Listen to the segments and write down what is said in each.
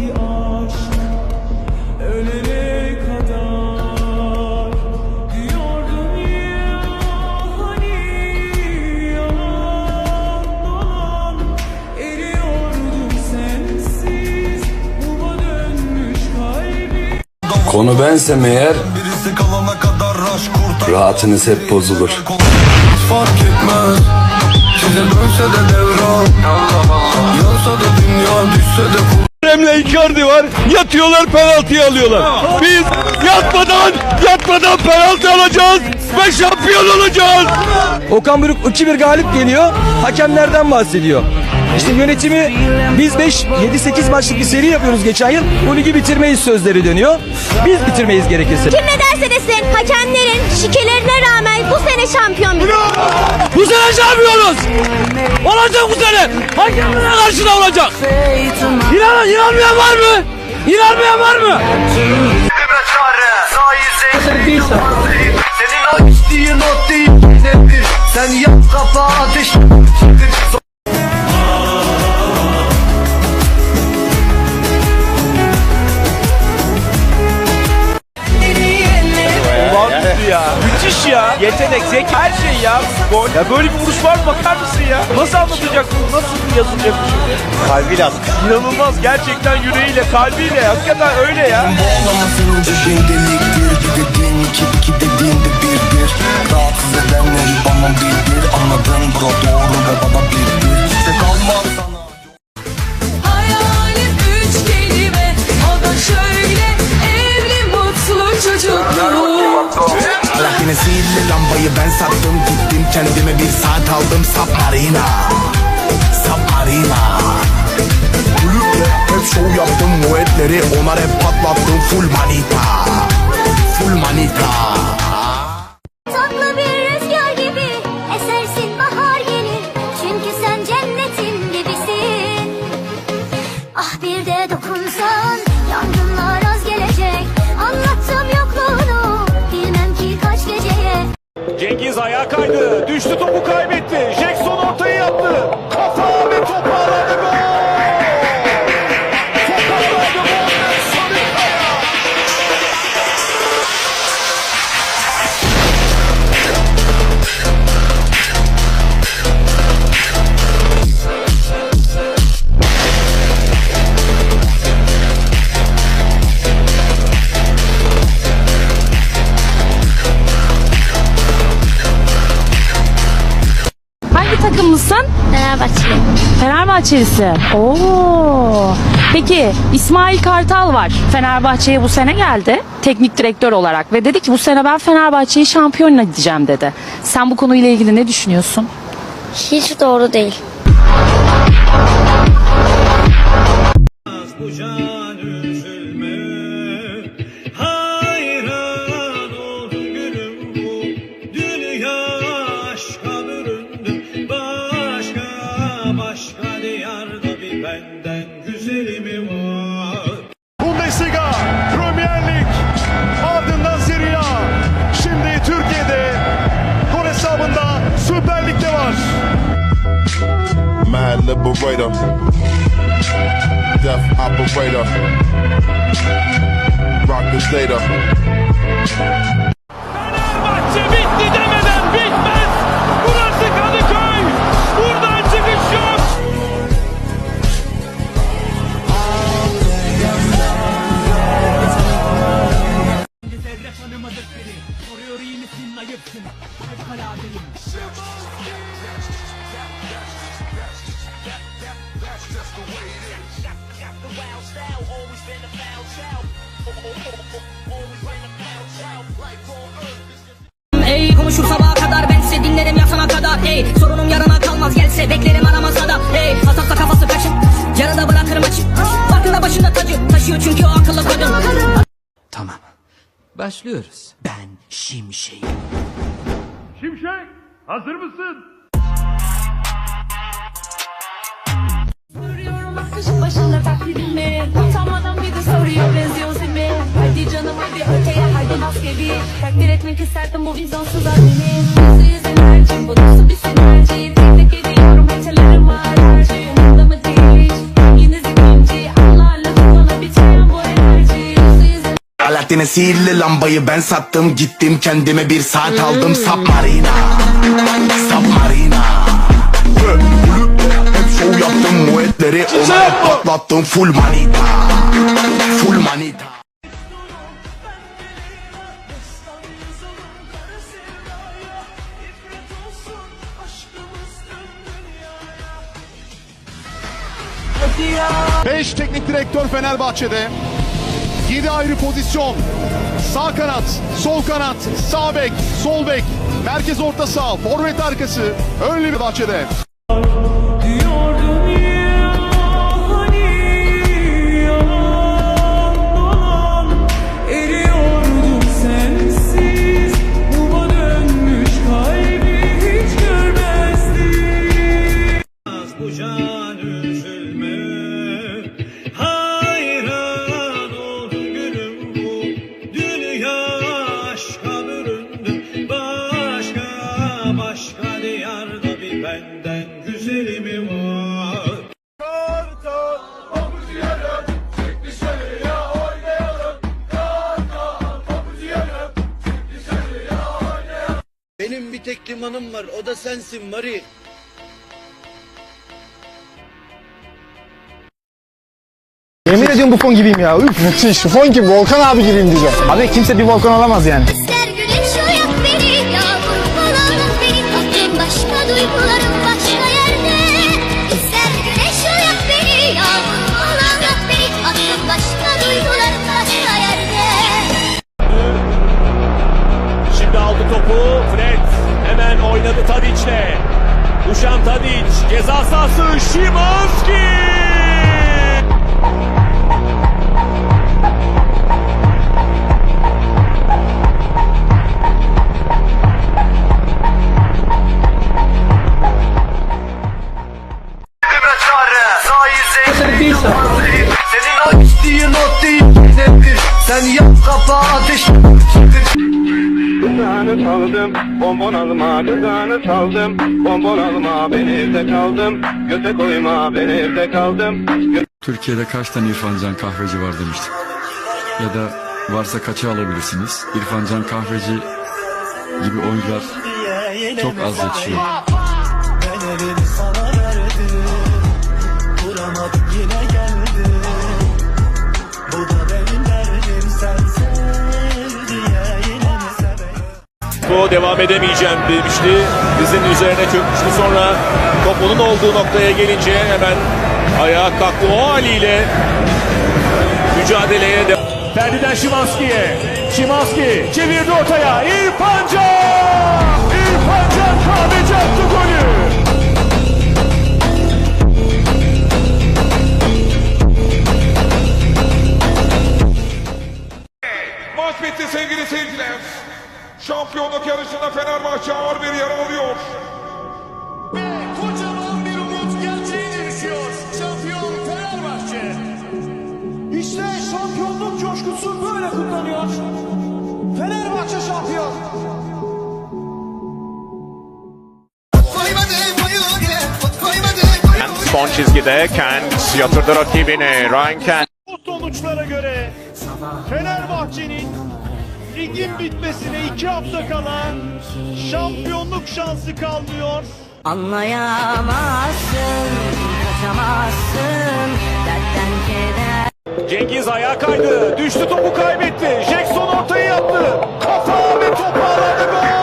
ki aşk ölene kadar. Diyordun ya hani yalan dolan eriyordum sensiz. Kuma dönmüş kalbim Konu bensem eğer Birisi kalana kadar raş kurtar. rahatınız hep bozulur. Fark etmez. Size dönse de devran. Yansa da dünya düşse de Emre Icardi var. Yatıyorlar penaltıyı alıyorlar. Biz yatmadan yatmadan penaltı alacağız ve şampiyon olacağız. Okan Buruk 2-1 galip geliyor. Hakemlerden bahsediyor. İşte yönetimi biz 5 7 8 maçlık bir seri yapıyoruz geçen yıl. Bu ligi bitirmeyiz sözleri dönüyor. Biz bitirmeyiz gerekirse. Kim ne derse desin hakemlerin şikelerine rağmen bu sene şampiyon biziz. Bu sene şampiyonuz. Olacak bu sene. Hakemlere karşı da olacak. İnan, inanmayan var mı? İnanmayan var mı? Senin o Ya böyle bir vuruş var mı bakar mısın ya? Nasıl anlatacak bunu? Nasıl yazılacak bu şimdi? Kalbiyle İnanılmaz. Gerçekten yüreğiyle, kalbiyle. Hakikaten öyle ya. Rahatsız edenleri bana bildir Anladın bro doğru ve bana bildir İşte kalmaz sana Hayalim üç kelime O da şöyle Evli mutlu çocuklu Allah yine sihirli lambayı ben sattım kendime bir saat aldım Submarina Submarina Kulüple hep şov yaptım Muetleri onlar hep patlattım Full manita. Full manita. Tatlı bir rüzgar gibi esersin bahar gelir. Çünkü sen cennetin gibisin. Ah bir de dokunsan Cengiz ayağa kaydı. Düştü topu kaybetti. Jackson Fenerbahçelisi. Oo. Peki İsmail Kartal var. Fenerbahçe'ye bu sene geldi. Teknik direktör olarak ve dedi ki bu sene ben Fenerbahçe'yi şampiyon edeceğim dedi. Sen bu konuyla ilgili ne düşünüyorsun? Hiç doğru değil. Mad Liberator Death Operator Rock this later Fenerbahçe bitti demeden bitmez. Burası Kadıköy. Buradan çıkış yok. Ey konuşur sabaha kadar ben size dinlerim yatana kadar Ey sorunum yarına kalmaz gelse beklerim aramasa da Ey hasatsa kafası kaçın yarıda bırakırım açık Farkında başında tacı taşıyor çünkü o akıllı kadın Tamam. Başlıyoruz. Ben Şimşek. Şimşek, hazır mısın? Akışın başında taklidin mi? Utanmadan bir de soruyor benziyorsun mi? Hadi canım hadi öteye hadi maskeli. Takdir etmek isterdim bu vizyonsuz halini Nasıl yüzün tercih bu nasıl bir sinerji? Tek tek ediyorum hatırlarım var Her şey mı değil Yine zikinci Allah Allah bana bitiren bu enerji. Alaaddin'e sihirli lambayı ben sattım Gittim kendime bir saat aldım. Sap Marina. Ona patlattım full manita Full manita Beş teknik direktör Fenerbahçe'de. 7 ayrı pozisyon. Sağ kanat, sol kanat, sağ bek, sol bek, merkez orta saha, forvet arkası, ön bir bahçede. Bir tek limanım var o da sensin Mari. Yemin ediyorum bu fon gibiyim ya. Üf, müthiş. Fon gibi. Volkan abi gibiyim diyeceğim. Abi kimse bir volkan olamaz yani. Kızağını saldım, bonbon alma, ben evde kaldım, göte koyma, ben evde kaldım. Türkiye'de kaç tane İrfan Can kahveci var demiştik. Ya da varsa kaça alabilirsiniz? İrfan Can kahveci gibi oyuncular çok az yetişiyor. Bu devam edemeyeceğim demişti. Dizinin üzerine çökmüştü sonra top onun olduğu noktaya gelince hemen ayağa kalktı. O haliyle mücadeleye de Ferdi'den Şimanski'ye. Şimanski çevirdi ortaya. İrfan şampiyonluk coşkusu böyle kutlanıyor. Fenerbahçe şampiyon. Son çizgide Kent yatırdı rakibini. Ryan Kent. Bu sonuçlara göre Fenerbahçe'nin ligin bitmesine iki hafta kala şampiyonluk şansı kalmıyor. Anlayamazsın, kaçamazsın dertten keder. Cengiz ayağa kaydı. Düştü topu kaybetti. Jackson ortayı yaptı. Kafa ve top ağladı gol.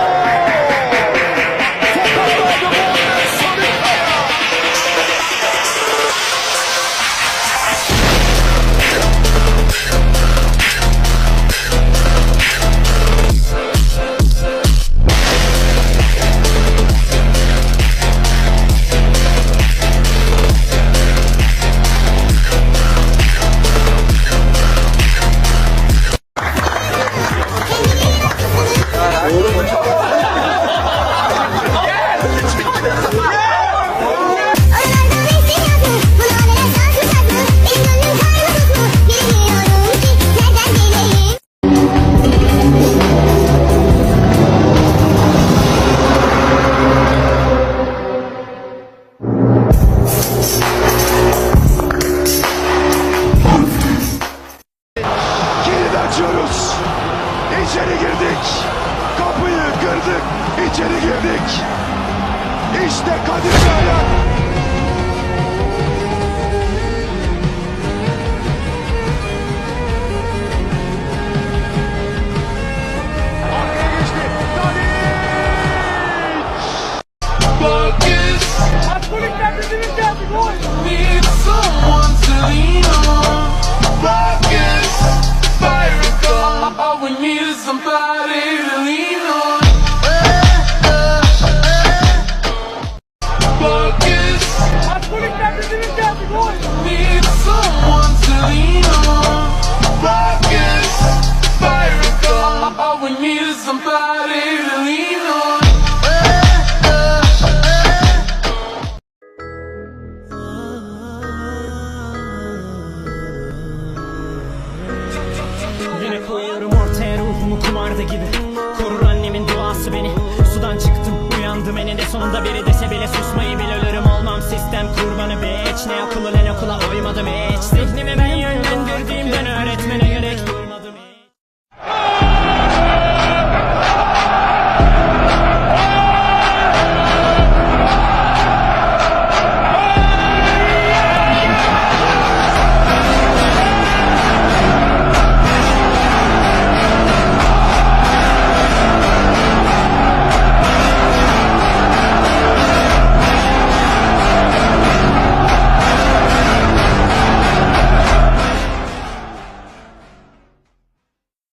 Koyuyorum ortaya ruhumu kumarda gibi. Korur annemin duası beni. Sudan çıktım uyandım eninde sonunda biri dese bile susmayı bil ne okulu ne okula uymadım hiç. Zihnimi